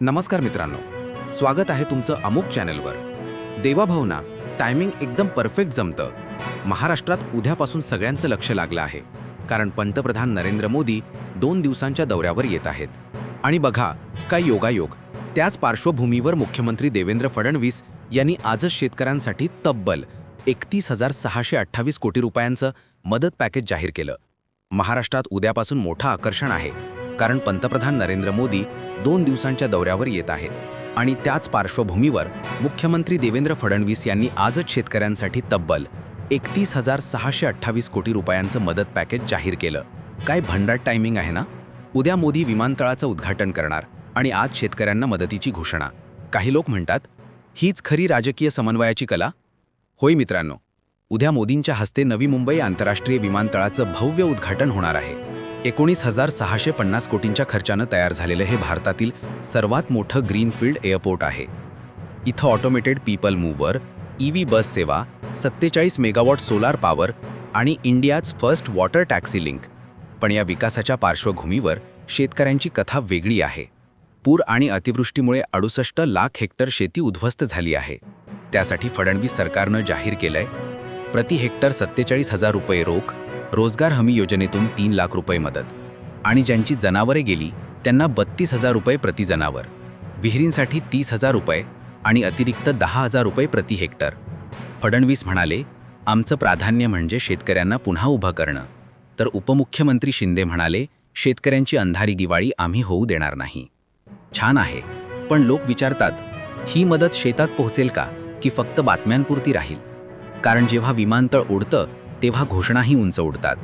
नमस्कार मित्रांनो. स्वागत आहे तुमचं अमुक चॅनलवर. देवाभावना टायमिंग एकदम परफेक्ट जमतं. महाराष्ट्रात उद्यापासून सगळ्यांचं लक्ष लागलं आहे. कारण पंतप्रधान नरेंद्र मोदी दोन दिवसांच्या दौऱ्यावर येत आहेत. आणि बघा काय योगायोग. त्याच पार्श्वभूमीवर मुख्यमंत्री देवेंद्र फडणवीस यांनी आजच शेतकऱ्यांसाठी तब्बल एकतीस हजार सहाशे अठ्ठावीस कोटी रुपयांचं मदत पॅकेज जाहीर केलं. महाराष्ट्रात उद्यापासून मोठं आकर्षण आहे. कारण पंतप्रधान नरेंद्र मोदी दोन दिवसांच्या दौऱ्यावर येत आहेत. आणि त्याच पार्श्वभूमीवर मुख्यमंत्री देवेंद्र फडणवीस यांनी आजच शेतकऱ्यांसाठी तब्बल एकतीस हजार सहाशे अठ्ठावीस कोटी रुपयांचं मदत पॅकेज जाहीर केलं. काय भंडार टायमिंग आहे ना? उद्या मोदी विमानतळाचं उद्घाटन करणार आणि आज शेतकऱ्यांना मदतीची घोषणा. काही लोक म्हणतात हीच खरी राजकीय समन्वयाची कला? होय मित्रांनो उद्या मोदींच्या हस्ते नवी मुंबई आंतरराष्ट्रीय विमानतळाचं भव्य उद्घाटन होणार आहे. एकोणीस हजार सहाशे पन्नास कोटींच्या खर्चानं तयार झालेलं हे भारतातील सर्वात मोठं ग्रीनफील्ड एअरपोर्ट आहे. इथं automated people mover E V bus सेवा सत्तेचाळीस मेगावॉट सोलार पॉवर आणि India's first water taxi link पण या विकासाच्या पार्श्वभूमीवर शेतकऱ्यांची कथा वेगळी आहे. पूर आणि अतिवृष्टीमुळे अडुसष्ट लाख हेक्टर शेती उद्ध्वस्त झाली आहे. त्यासाठी फडणवीस सरकारनं जाहीर केलंय प्रति हेक्टर सत्तेचाळीस हजार रुपये रोख रोजगार हमी योजनेतून तीन लाख रुपये मदत. आणि ज्यांची जनावरे गेली त्यांना बत्तीस हजार रुपये प्रति जनावर. विहिरींसाठी तीस हजार रुपये आणि अतिरिक्त दहा हजार रुपये प्रति हेक्टर. फडणवीस म्हणाले आमचं प्राधान्य म्हणजे शेतकऱ्यांना पुन्हा उभं करणं. तर उपमुख्यमंत्री शिंदे म्हणाले शेतकऱ्यांची अंधारी दिवाळी आम्ही होऊ देणार नाही. छान आहे पण लोक विचारतात ही मदत शेतात पोहोचेल का की फक्त बातम्यांपुरती राहील? कारण जेव्हा विमानतळ उडतं तेव्हा घोषणाही उंच उडतात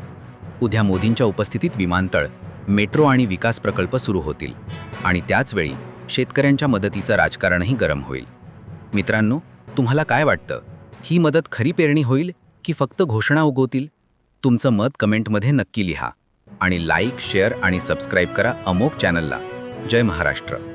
उद्या मोदींच्या उपस्थितीत विमानतळ मेट्रो आणि विकास प्रकल्प सुरू होतील आणि त्याचवेळी शेतकऱ्यांच्या मदतीचं राजकारणही गरम होईल. मित्रांनो तुम्हाला काय वाटतं? ही मदत खरी पेरणी होईल की फक्त घोषणा उगवतील? तुमचं मत कमेंटमध्ये नक्की लिहा आणि लाईक शेअर आणि सबस्क्राईब करा अमोक चॅनलला. जय महाराष्ट्र.